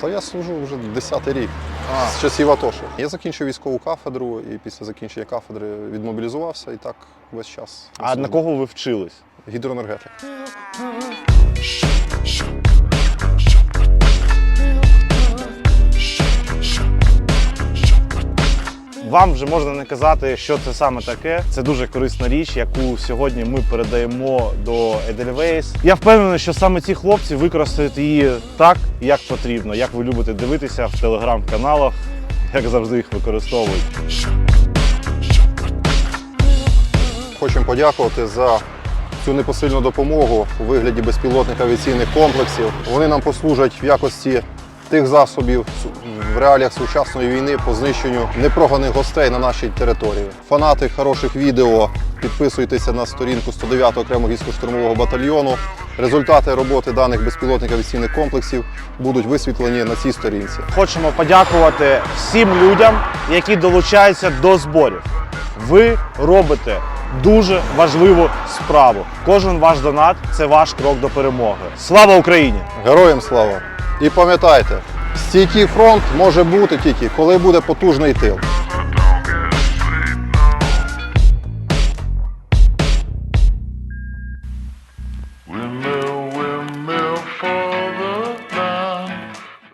Та я служу вже 10-й рік А. з часів Атоші. Я закінчив військову кафедру і після закінчення кафедри відмобілізувався і так весь час. А на кого ви вчились? Гідроенергетик. Вам вже можна не казати, що це саме таке. Це дуже корисна річ, яку сьогодні ми передаємо до Edelweiss. Я впевнений, що саме ці хлопці використають її так, як потрібно, як ви любите дивитися в телеграм-каналах, як завжди їх використовують. Хочемо подякувати за цю непосильну допомогу у вигляді безпілотних авіаційних комплексів. Вони нам послужать в якості тих засобів в реаліях сучасної війни по знищенню непроганих гостей на нашій території. Фанати хороших відео, підписуйтеся на сторінку 109 окремого гірсько-штурмового батальйону. Результати роботи даних безпілотних авіаційних комплексів будуть висвітлені на цій сторінці. Хочемо подякувати всім людям, які долучаються до зборів. Ви робите дуже важливу справу. Кожен ваш донат це ваш крок до перемоги. Слава Україні! Героям слава! І пам'ятайте, стійкий фронт може бути тільки, коли буде потужний тил.